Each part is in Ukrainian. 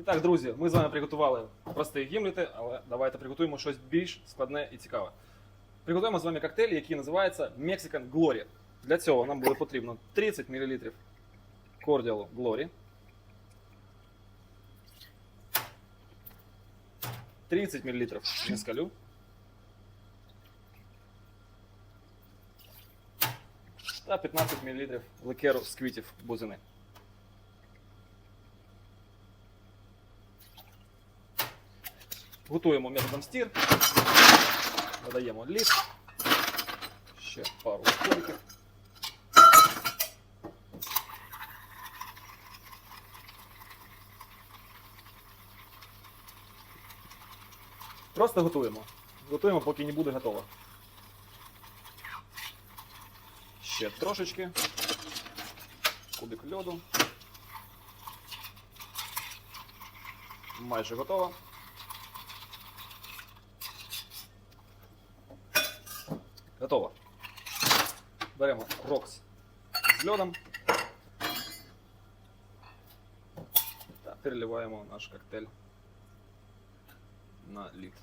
І так, друзі, ми з вами приготували прості гімлети, але давайте приготуємо щось більш складне і цікаве. Приготуємо з вами коктейль, який називається Mexican Glory. Для цього нам буде потрібно 30 мл кордіалу Glory, 30 мл мескалю, та 15 мл ликеру з квітів бузини. Готуємо методом стір. Додаємо лід. Ще пару столиків. Просто готуємо. Готуємо, поки не буде готово. Ще трошечки. Кубик льоду. Майже готово. Готово. Беремо рокс з льодом та переливаємо наш коктейль на лід.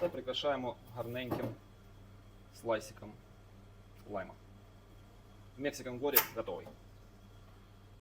Та прикрашаємо гарненьким слайсиком лайма. Мексикан Глорі готовий.